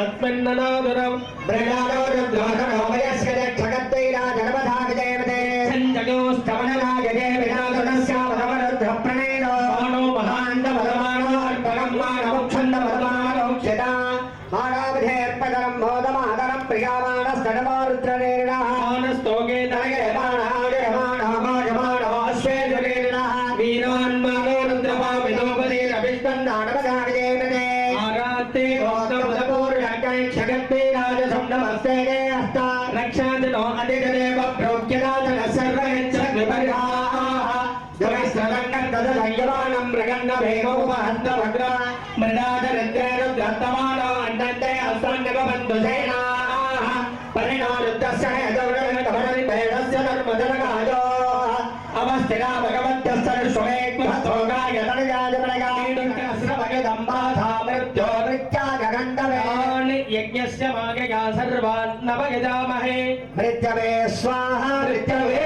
అత్మన్ననాదురం బ్రజానోరం దోషమోమయస్య జగత్తైరా జగమధాగజయమతే సంజగో స్తవనరాజ జయ వినాదురస్యావరవరుద్ర ప్రణేనో మానో మహానంద వరమాణో అర్పణం మానముక్షంద వరమాణోక్షత మానవధేర్పదరం మోదమాదరం ప్రియామాణస్తడమారుద్రనేరిణ మానస్తోగే తనగే మాణాయ మాణమా మృణాదరుద్రమానో అంటే అస్త్రం గమబంధుసేనా పరిణారుద్రస్య గౌరవని పేడస్య ధర్మధనగాయో అవస్థిర భగవంతస్తరు సుమేగ్మస్తోగాయ తనగాయమనగాయుడంబాధామృత్యో నృత్యాగండవేణి యజ్ఞస్య మాగయా సర్వాన్ నవయజామహే మృత్యవే స్వాహ మృత్యవే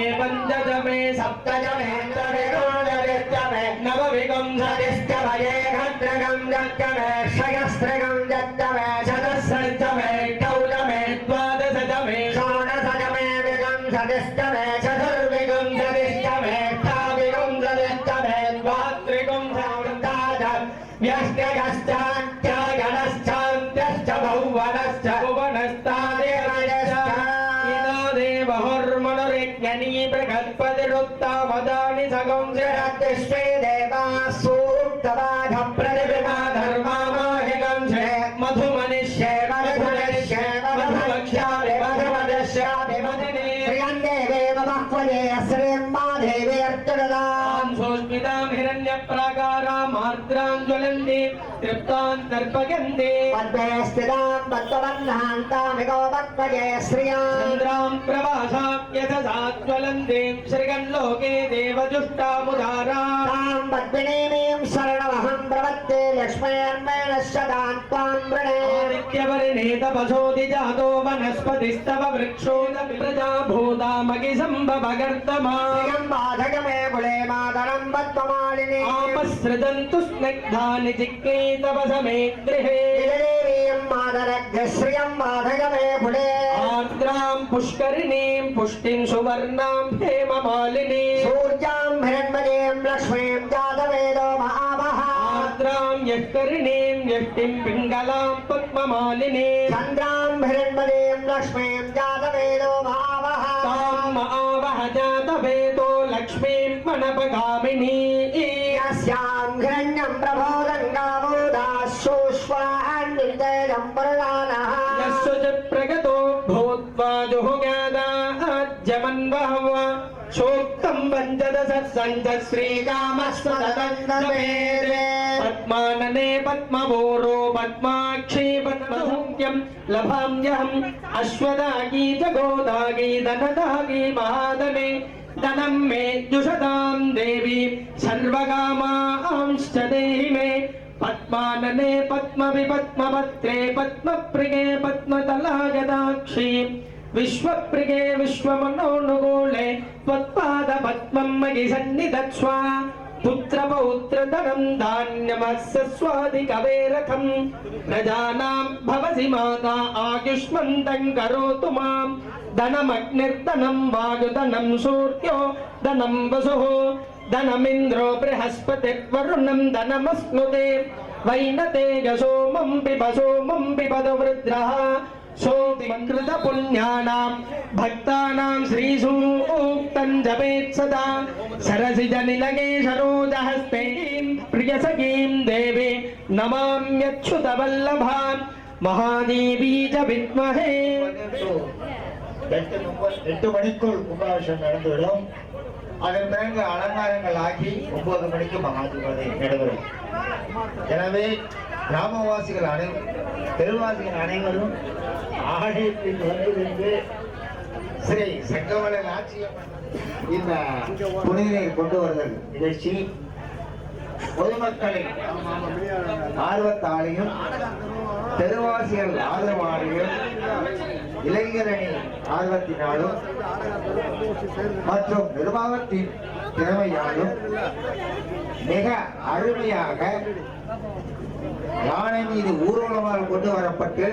తిస్రజమే పంచజమే సప్తజమే త్రిగోణరిత్యమే నవవిగంధరిష్టమయే భద్రగం జత్యమే క్షయస్త్రగం ప్రబలంది తృప్తాంతర్పగంది. పద్మయస్థితాం పద్మవన్హాంతామికోపద్మజయ శ్రియాం. ప్రవాసాం యథ సాత్వలందీం శ్రీగంలోకే దేవదుష్టాముదారాం. పద్మినీమీం శరణమహం ప్రవత్తే లక్ష్మయర్మేణ శతాం త్వాం వృణేత్యవర్ణే తపసోది జాతో వనస్పతిస్తవ వృక్షో ప్రజా భూతామగి సంభవగర్తమాధగమే కులే మాదరం పద్మమా. आपसृजन्तु स्निग्धानि जिग्नीतपसमे गृहे मादरग्रश्रियं माधगमे पुडे आर्द्रां पुष्करिणीं पुष्टिं सुवर्णां हेममालिनी। सूर्यां हिरण्मणीं लक्ष्मी जातवेदो महामः आर्द्रां यष्करिणीं यष्टिं पिङ्गलां पद्ममालिनी चन्द्रां हिरण्मणीं लक्ष्मीं वञ्चद सत्सञ्च श्रीकामस्वदन्दमेरे पद्मानने पद्मभूरो पद्माक्षी पद्मसंख्यं लभाम्यहम् अश्वदागी च गोदागी धनदागी महादने। धनं मे जुषतां देवी सर्वकामांश्च देहि मे। पद्मानने पद्मविपद्मपत्रे पद्मप्रिये ವಿಶ್ವಪ್ರಿಗೆ ವಿಶ್ವಮನ್ನೋನುಗೂಳೆ ತ್ವತ್ಪಾದ ಪದ್ಮಮ್ಮಗಿ ಸನ್ನಿಧತ್ಸ್ವ ಪುತ್ರ ಪೌತ್ರ ಧನಂ ಧಾನ್ಯಮಸ್ವಾದಿ ಕವೇರಕಂ ಪ್ರಜಾನಾಂ ಭವಸಿ ಮಾತಾ ಆಯುಷ್ಮಂತಂ ಕರೋತು ಮಾಂ ಧನಮಗ್ನಿರ್ಧನಂ ವಾಯುಧನಂ ಸೂರ್ಯೋ ಧನಂ ವಸುಃ ధనమింద్రో బృహస్పతిర్వరుణం ధనమస్నుతే వైనతేజసోమం పిబసోమం పిబదవృద్ర वृद्रः सोऽतिकृतपुण्यानां भक्तानां श्रीसूक्तं जपेत् सदा सरसिजनिलगे सरोजहस्तें प्रियसखीं देवी नमाम्यच्युतवल्लभान् महादेवी च विद्महे எட்டு முப்பது எட்டு மணிக்குள் கும்பாபிஷேகம் நடந்துவிடும் அதன் பிறகு அலங்காரங்கள் ஆகி ஒன்பது மணிக்கு மகாதிபதி நடைபெறும் எனவே கிராமவாசிகள் அனைவரும் தெருவாசிகள் அனைவரும் ஆலயத்தில் வந்திருந்து ஸ்ரீ சங்கமல நாச்சியம் இந்த புனிதரை கொண்டு வருதல் நிகழ்ச்சி பொதுமக்களின் ஆர்வத்தாலையும் தெருவாசிகள் ஆதரவாலையும் இளைஞரணி ஆர்வத்தினாலும் மற்றும் நிர்வாகத்தின் திறமையாலும் மிக அருமையாக யானை மீது ஊர்வலமாக கொண்டு வரப்பட்டு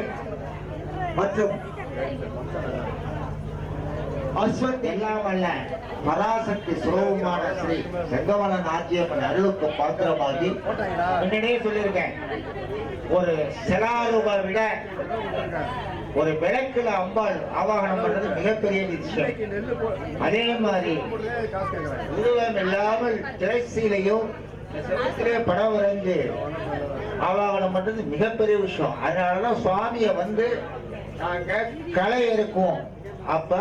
மற்றும் அஸ்வத் எல்லாம் அல்ல பராசக்தி சுலபமான ஸ்ரீ செங்கமல நாச்சியம்மன் அருளுக்கு பாத்திரமாகி முன்னாடியே சொல்லியிருக்கேன். ஒரு செலாருவை விட ஒரு விளக்குல அம்பாள் ஆவாகனம் பண்றது மிகப்பெரிய விஷயம். அதே மாதிரி உருவம் இல்லாமல் திரைசீலையும் படம் வரைஞ்சு ஆவாகனம் பண்றது மிகப்பெரிய விஷயம். அதனாலதான் சுவாமியை வந்து நாங்க கலை இருக்குவோம் அப்ப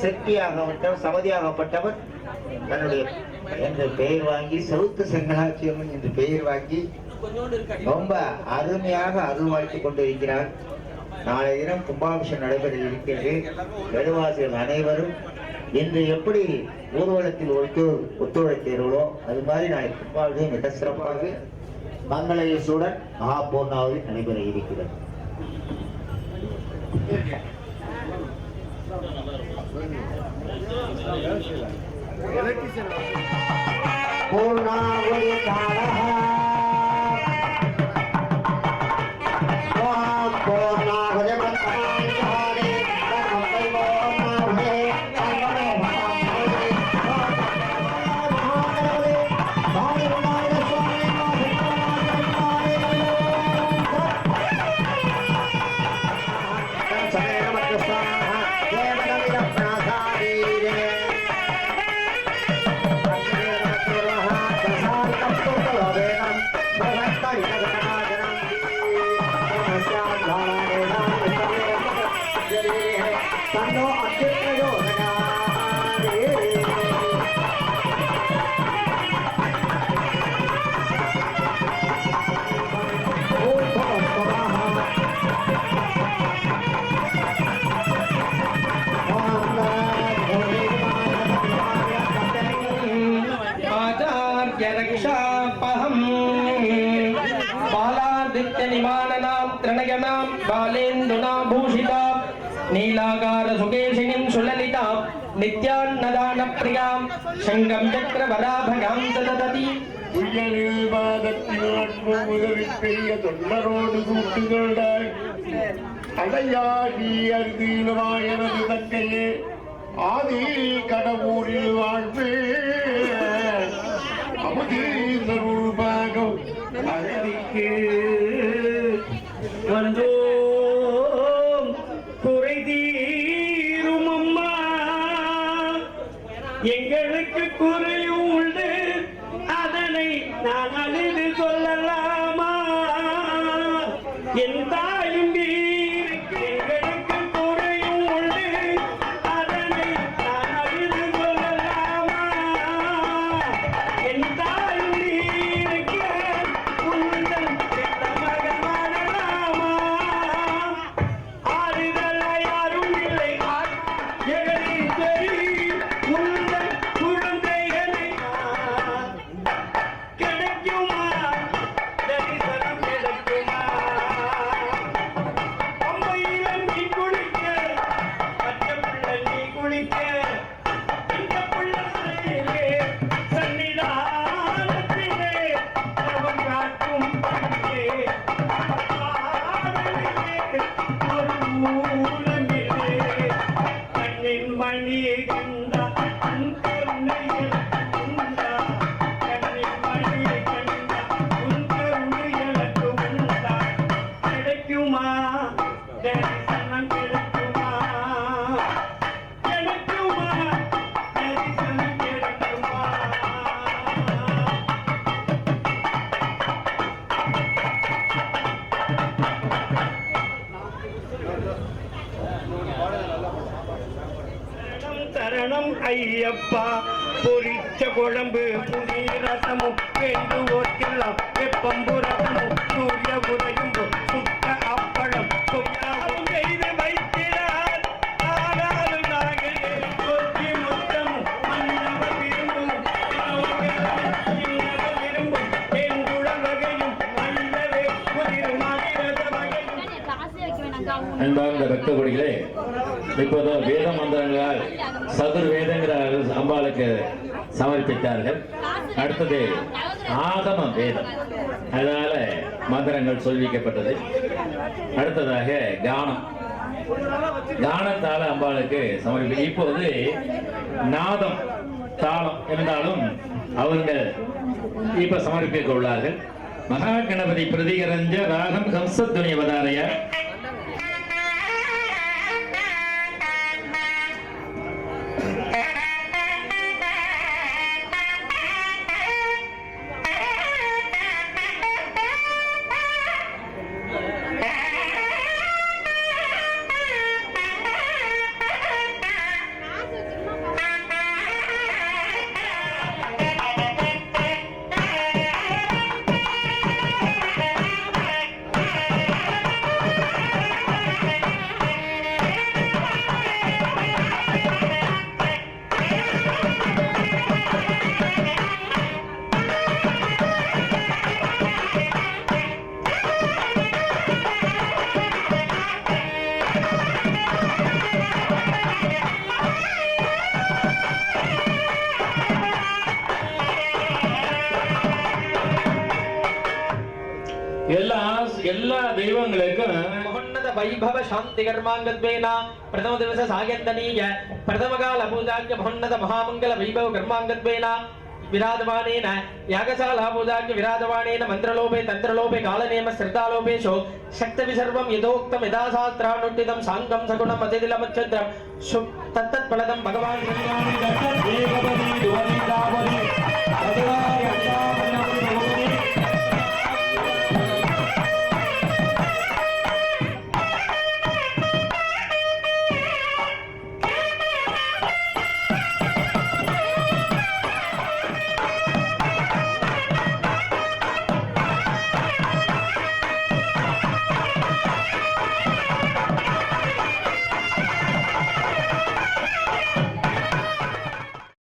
செட்டியாகப்பட்டவர் சமதியாகப்பட்டவர் தன்னுடைய என்று பெயர் வாங்கி சவுத்து செங்கலாட்சியம்மன் என்று பெயர் வாங்கி ரொம்ப அருமையாக அருள்வாழ்த்திக் கொண்டிருக்கிறார். நாளை தினம் கும்பாபிஷேகம் நடைபெற இருக்கிறது நெடுவாசிகள் அனைவரும் இன்று எப்படி ஊர்வலத்தில் ஒத்து ஒத்துழைத்தீர்களோ அது மாதிரி நாளை கும்பாபிஷேகம் மிக சிறப்பாக மங்கள இயேசுடன் மகாபூர்ணாவில் நடைபெற இருக்கிறது. பூர்ணாவதி நீலாகார சுகேஷினிம் சுலலிதாம் நித்யான்னதான பிரியாம் சங்கம் சக்கர வராபகாம் சதததி. புயலில் பாதத்தினாட்பு முதலில் பெரிய வந்தோ எனக்கு குறையும் உண்டு அதனை நான் அழிந்து சொல்லலாமா என் ஐயப்பா பொரிச்ச குழம்பு புதிய ரசமும் வேண்டு ஓட்டெல்லாம் வெப்பம்பு ரசமும் சூரிய உரையும் சுத்த அப்பளம் சொல்லாவும் செய்து வைத்திறார் ஆனாலும் நாங்கள் கொத்தி முத்தமும் அன்பார்ந்த பக்தகுடிகளே இப்போது வேத மந்திரங்களால் சதுர் வேதங்கிற அம்பாளுக்கு சமர்ப்பித்தார்கள். அடுத்தது ஆகம வேதம். அதனால மந்திரங்கள் சொல்விக்கப்பட்டது. அடுத்ததாக கானம். கானத்தால அம்பாளுக்கு சமர்ப்பி இப்போது நாதம் தாளம் இருந்தாலும் அவங்க இப்ப சமர்ப்பிக்க உள்ளார்கள். மகா கணபதி பிரதிகரஞ்ச ராகம் ஹம்சத்வனி அவதாரையார் ವೈಭವ ಶಾಂತಿ ಕರ್ಮಾಂಗದ್ವೇನ ಪ್ರಥಮ ದಿವಸ ಸಾಯಂತನೀಯ ಪ್ರಥಮ ಕಾಲ ಪೂಜಾಕ್ಯ ಮಹೋನ್ನತ ಮಹಾಮಂಗಲ ವೈಭವ ಕರ್ಮಾಂಗದ್ವೇನ ವಿರಾಜಮಾನೇನ ಯಾಗಶಾಲಾ ಪೂಜಾಕ್ಯ ವಿರಾಜಮಾನೇನ ಮಂತ್ರಲೋಪೆ ತಂತ್ರಲೋಪೆ ಕಾಲನೇಮ ಶ್ರದ್ಧಾಲೋಪೇಶು ಶಕ್ತವಿ ಸರ್ವಂ ಯಥೋಕ್ತಂ ಯಥಾ ಶಾಸ್ತ್ರಾನುಟ್ಟಿದಂ ಸಾಂಗಂ ಸಗುಣಂ ಅತಿಥಿಲಂ ಅಕ್ಷತ್ರಂ ತತ್ತತ್ಫಲದಂ ಭಗವಾನ್